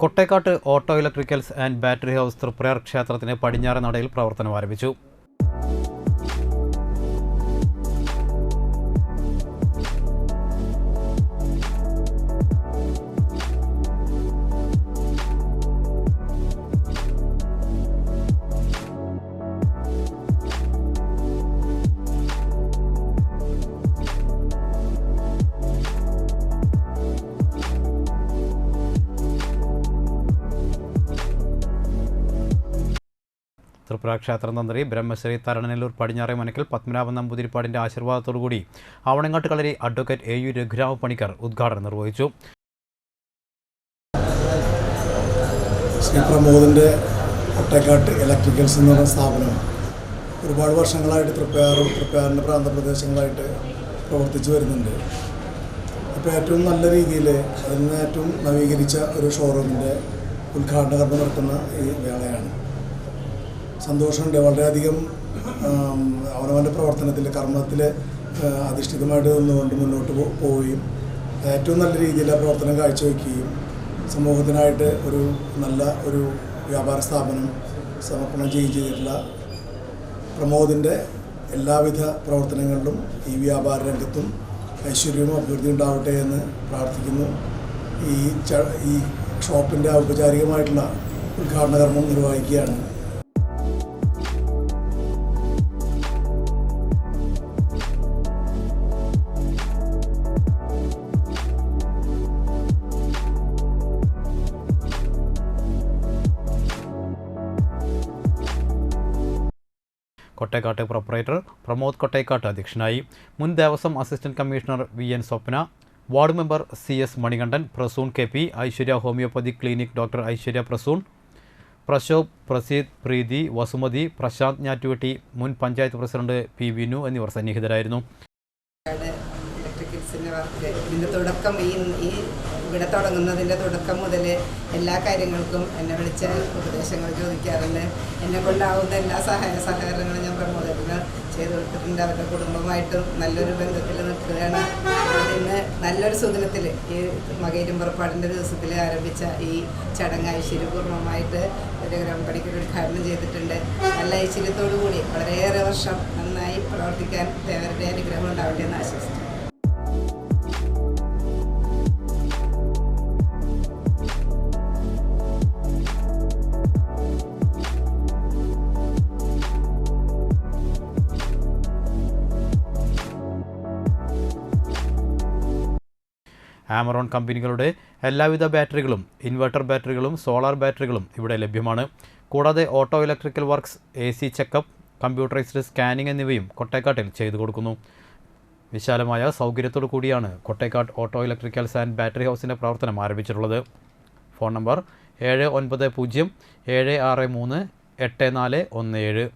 Kottekkat auto electricals and battery house Triprayar ക്ഷേത്രത്തിന് പടിഞ്ഞാറൻ നടയിൽ പ്രവർത്തനം ആരംഭിച്ചു. ത്രിപുര ക്ഷേത്ര തന്ത്രി ബ്രഹ്മശ്രീ തരണനെല്ലൂർ പടിഞ്ഞാറെ മനക്കൽ പത്മനാഭൻ നമ്പൂതിരിപ്പാടിന്റെ ആശീർവാദത്തോടുകൂടി Avanangattu Kalari advocate A U Raghurama Panicker ഉദ്ഘാടനം നിർവഹിച്ചു. ശ്രീ പ്രമോദിന്റെ ഒട്ടക്കാട്ട് ഇലക്ട്രിക്കൽസ് എന്ന് സ്ഥാപനം ഒരുപാട് വർഷങ്ങളായിട്ട് തൃപ്പയാറും തൃപ്പയാറിന്റെ പ്രാന്തപ്രദേശങ്ങളായിട്ട് പ്രവർത്തിച്ചു വരുന്നുണ്ട്. അപ്പോൾ ഏറ്റവും നല്ല രീതിയിൽ അതിൽ നിന്ന് ഏറ്റവും നവീകരിച്ച ഒരു ഷോറൂമിന്റെ ഉദ്ഘാടന കർമ്മം നടത്തുന്ന ഈ വേളയാണ്. സന്തോഷമുണ്ട്. വളരെയധികം അവനവന്റെ പ്രവർത്തനത്തിൽ കർമ്മത്തിൽ അധിഷ്ഠിതമായിട്ട് നിന്നുകൊണ്ട് മുന്നോട്ട് പോവുകയും ഏറ്റവും നല്ല രീതിയിൽ ആ പ്രവർത്തനം കാഴ്ചവെക്കുകയും സമൂഹത്തിനായിട്ട് ഒരു നല്ല ഒരു വ്യാപാര സ്ഥാപനം സമർപ്പണം ചെയ്യുകയും ചെയ്തിട്ടുള്ള പ്രമോദിന്റെ എല്ലാവിധ പ്രവർത്തനങ്ങളിലും ഈ വ്യാപാര രംഗത്തും ഐശ്വര്യവും അഭിവൃദ്ധി ഉണ്ടാവട്ടെ എന്ന് പ്രാർത്ഥിക്കുന്നു. ഈ ഈ ഷോപ്പിന്റെ ഔപചാരികമായിട്ടുള്ള ഉദ്ഘാടന കർമ്മം നിർവഹിക്കുകയാണ്. കൊട്ടേക്കാട്ട് പ്രൊപ്പറേറ്റർ പ്രമോദ് കൊട്ടേക്കാട്ട് അധ്യക്ഷനായി. മുൻ Devaswom assistant commissioner V N Swapna ward member C S Manikandan Prasoon K P Aishwarya homoeopathy clinic doctor Aishwarya Prasoon Prashobh Praseed Preethi Vasumathi Prashanth Njattuvetti മുൻ പഞ്ചായത്ത് പ്രസിഡന്റ് പി വിനു എന്നിവർ സന്നിഹിതരായിരുന്നു. വർക്ക് ഇതിന്റെ തുടക്കം ഈ ഈ ഇവിടെ തുടങ്ങുന്നതിന്റെ തുടക്കം മുതൽ എല്ലാ കാര്യങ്ങൾക്കും എന്നെ വിളിച്ച് ഉപദേശങ്ങൾ ചോദിക്കാറുണ്ട്. എന്നെ കൊണ്ടാവുന്ന എല്ലാ സഹായ സഹകരണങ്ങളും ഞാൻ പ്രമോദത്തിന് ചെയ്തു കൊടുത്തിട്ടുണ്ട്. അവരുടെ കുടുംബമായിട്ടും നല്ലൊരു ബന്ധത്തിൽ നിൽക്കുകയാണ്. ഇന്ന് നല്ലൊരു സുദിനത്തിൽ ഈ മകയിലും പുറപ്പാടിന്റെ ദിവസത്തിൽ ആരംഭിച്ച ഈ ചടങ്ങ് ഐശ്വര്യപൂർണമായിട്ട് രഘുരാമപ്പടിക്ക് ഉദ്ഘാടനം ചെയ്തിട്ടുണ്ട്. നല്ല ഐശ്വര്യത്തോടു കൂടി വളരെയേറെ വർഷം നന്നായി പ്രവർത്തിക്കാൻ ദേവരുടെ അനുഗ്രഹം ഉണ്ടാവട്ടെ എന്ന് ആശംസിച്ചു ആമറോൺ കമ്പനികളുടെ എല്ലാവിധ ബാറ്ററികളും ഇൻവെർട്ടർ ബാറ്ററികളും സോളാർ ബാറ്ററികളും ഇവിടെ ലഭ്യമാണ്. കൂടാതെ auto electrical works A C checkup computerised scanning എന്നിവയും കൊട്ടേക്കാട്ടിൽ ചെയ്തു കൊടുക്കുന്നു. വിശാലമായ സൗകര്യത്തോടു കൂടിയാണ് Kottekkat auto electricals and battery ഹൗസിന്റെ പ്രവർത്തനം ആരംഭിച്ചിട്ടുള്ളത്. ഫോൺ നമ്പർ ഏഴ് ഒൻപത് പൂജ്യം ഏഴ് ആറ് മൂന്ന് എട്ട് നാല് ഒന്ന് ഏഴ്.